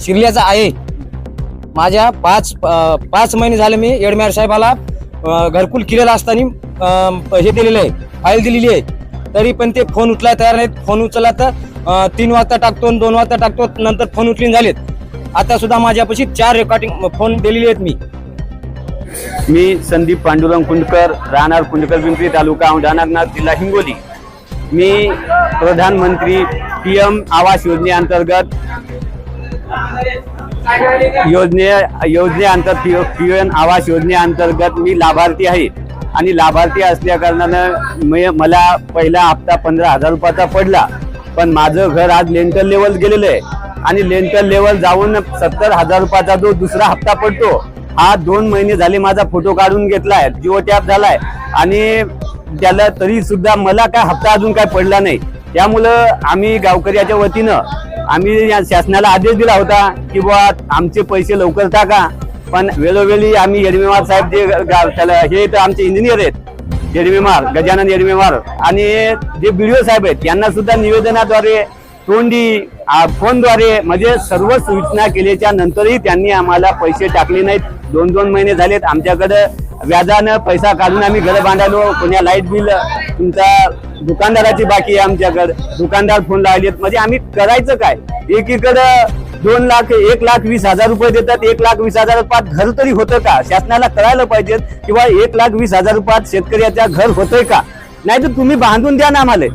शिरल्याचा आहे. माझ्या पाच पाच महिने झाले मी येडमेर साहेबाला घरकुल केलेलं असताना हे दिलेलं आहे फाईल दिलेली आहे. तरी पण ते फोन उचलाय तयार नाहीत. फोन उचलला तर तीन वाजता टाकतो आणि दोन वाजता टाकतो. नंतर फोन उचलीन झालेत. आता सुद्धा माझ्यापाशी चार रेकॉर्डिंग फोन दिलेले आहेत मी. मी संदीप पांडुरंग कुंडकर राहणार कुंडकर पिंपरी तालुका औंढानागनाथ जिल्हा हिंगोली. मी प्रधानमंत्री पी एम आवास योजनेअंतर्गत योजने योजनेअंतर्गत पी एन आवास योजनेअंतर्गत मी लाभार्थी आहे. आणि लाभार्थी असल्या कारणानं मी मला पहिला हप्ता पंधरा हजार रुपयाचा पडला. पण माझं घर आज लेंटल लेवल गेलेलं आहे. आणि लेंटल लेवल जाऊन सत्तर हजार रुपयाचा जो दुसरा हप्ता पडतो हा दोन महिने झाले माझा फोटो काढून घेतलाय जिओ टॅप झालाय. आणि त्याला तरी सुद्धा मला काय हप्ता अजून काय पडला नाही. त्यामुळं आम्ही गावकऱ्याच्या वतीनं आम्ही या शासनाला आदेश दिला होता की बुवा आमचे पैसे लवकर टाका. पण वेळोवेळी आम्ही यडमेवार साहेब जे गाव त्याला हे तर आमचे इंजिनियर आहेत. येडमेमार गजानन येडमेमार आणि जे बीडीओ साहेब आहेत यांना सुद्धा निवेदनाद्वारे तोंडी फोनद्वारे म्हणजे सर्व सूचना केल्याच्या नंतरही त्यांनी आम्हाला पैसे टाकले नाहीत. दोन दोन महिने झालेत आमच्याकडं व्याजानं पैसा काढून आम्ही घर बांधायलो. कोण्या लाइट बिल तुमचा दुकानदाराची बाकी आहे आमच्याकडे. दुकानदार फोन लावलेत. म्हणजे आम्ही करायचं काय? एकीकडं दोन लाख एक लाख वीस हजार रुपये देतात. एक लाख वीस हजार रुपयात घर तरी होतं का? शासनाला कळायला पाहिजे. किंवा एक लाख वीस हजार रुपयात शेतकऱ्याच्या घर होतंय का? नाही तर तुम्ही बांधून द्या ना आम्हाला.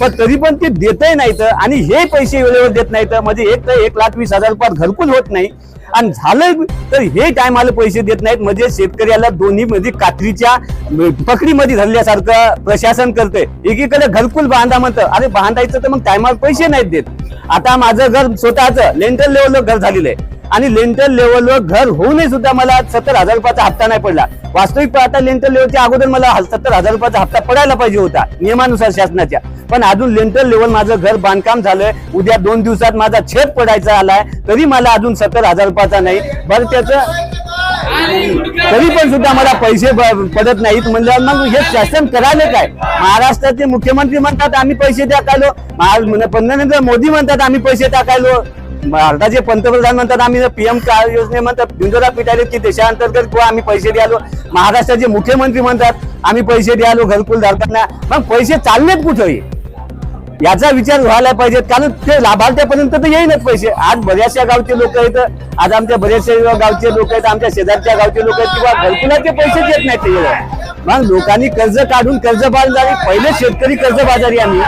पण तरी पण ते देतही नाहीत आणि हे पैसे वेळेवर देत नाहीत म्हणजे एक तर एक लाख वीस हजार रुपयात घरकुल होत नाही. आणि झालं तर हे टायमाला पैसे देत नाहीत. म्हणजे शेतकऱ्याला दोन्ही मध्ये कात्रीच्या पकडीमध्ये धरल्यासारखं प्रशासन करतंय. एकीकडे घरकुल बांधा म्हणतं. अरे बांधायचं तर मग टायमाला पैसे नाहीत देत. आता माझं घर स्वतःच लेंटल लेवलवर घर झालेलं आहे. आणि लेंटल लेवलवर घर होऊनही सुद्धा मला सत्तर हजार रुपयाचा हप्ता नाही पडला. वास्तविक पाहता लेंटल लेवलच्या अगोदर मला सत्तर हजार रुपयाचा हप्ता पडायला पाहिजे होता नियमानुसार शासनाच्या. पण अजून लेंटल लेवल माझं घर बांधकाम झालंय. उद्या दोन दिवसात माझा छेद पडायचा आलाय तरी मला अजून सत्तर हजार रुपयाचा नाही. बरं त्याचं तरी पण सुद्धा मला पैसे पडत नाहीत. म्हणजे मग हे शासन करायला काय? महाराष्ट्राचे मुख्यमंत्री म्हणतात आम्ही पैसे टाकायलो. म्हण- पंतप्रधान मोदी म्हणतात आम्ही पैसे टाकायलो. भारताचे पंतप्रधान म्हणतात आम्ही पीएम योजने म्हणतात पिंजोरा पिटाले की देशांतर्गत किंवा आम्ही पैसे द्यालो महाराष्ट्राचे मुख्यमंत्री म्हणतात आम्ही पैसे द्यालो घरकुल धारकांना. मग पैसे चाललेत कुठे? याचा विचार व्हायला पाहिजे कारण ते लाभार्थ्यापर्यंत तर येईनच पैसे. आज बऱ्याचशा गावचे लोक आहेत आज आमच्या बऱ्याचशा गावचे लोक आहेत आमच्या शेजारच्या गावचे लोक आहेत किंवा घरकुलाचे पैसे देत नाहीत ते मग लोकांनी कर्ज काढून कर्ज बाजारी पहिले शेतकरी कर्ज बाजारी आम्ही.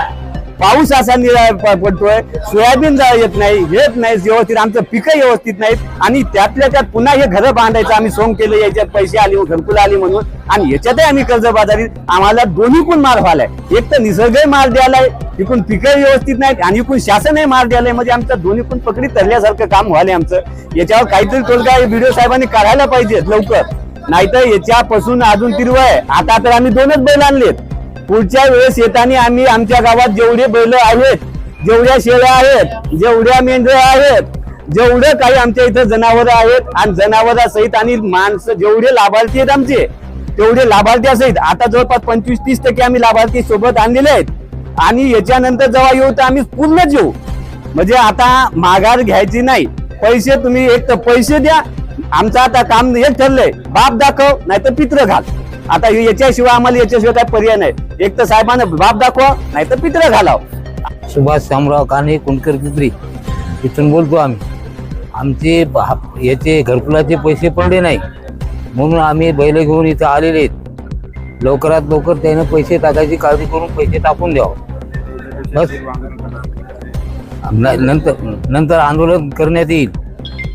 पाऊस असा निरा पडतोय सोयाबीन जा- येत नाही येत नाही व्यवस्थित आमचं पिकं व्यवस्थित नाहीत. आणि त्यातल्या त्यात पुन्हा हे घरं बांधायचं आम्ही सोंग केलं याच्यात पैसे आले घरकुल आली म्हणून. आणि याच्यातही आम्ही कर्ज बाजारी आम्हाला दोन्ही पण मार व्हायलाय. एक तर निसर्गही मार द्यायलाय इकडून पिकं व्यवस्थित नाहीत आणि इकडून शासनही मार द्यायलाय. म्हणजे आमचं दोन्ही पण पकडी तरल्यासारखं काम व्हायलंय आमचं. याच्यावर काहीतरी तोडगा व्हिडिओ साहेबांनी काढायला पाहिजे लवकर. नाहीतर याच्यापासून अजून तिरवं आहे. आता तर आम्ही दोनच बैल आणलेत. पुढच्या वेळेस येताना आम्ही आमच्या गावात जेवढे बैल आहेत जेवढ्या शेळ्या आहेत जेवढ्या मेंढ्या आहेत जेवढं काही आमच्या इथं जनावर आहेत आणि जनावरासहित आणि माणसं जेवढे लाभार्थी आहेत आमचे तेवढे लाभार्थी सहित आता जवळपास पंचवीस तीस टक्के आम्ही लाभार्थी सोबत आणलेले आहेत. आणि याच्यानंतर जेव्हा येऊ तर आम्ही पूर्णच येऊ म्हणजे आता माघार घ्यायची नाही. पैसे तुम्ही एक तर पैसे द्या. आमचं आता काम हेच ठरलंय. बाप दाखव नाही तर पित्र घाल. आता याच्याशिवाय आम्हाला याच्याशिवाय काय पर्याय नाही. एक तर साहेबांना बाप दाखवा नाही तर पित्र घालाव. सुभाष शामराव कान्हे कुंडकर पित्री इथून बोलतो आम्ही. आमचे बा- याचे घरकुलाचे पैसे पडले नाही. म्हणून आम्ही बैल घेऊन इथं आलेले आहेत. लवकरात लवकर त्यानं पैसे टाकायची काळजी करून पैसे टाकून द्यावं. बस. नंतर नंतर आंदोलन करण्यात येईल.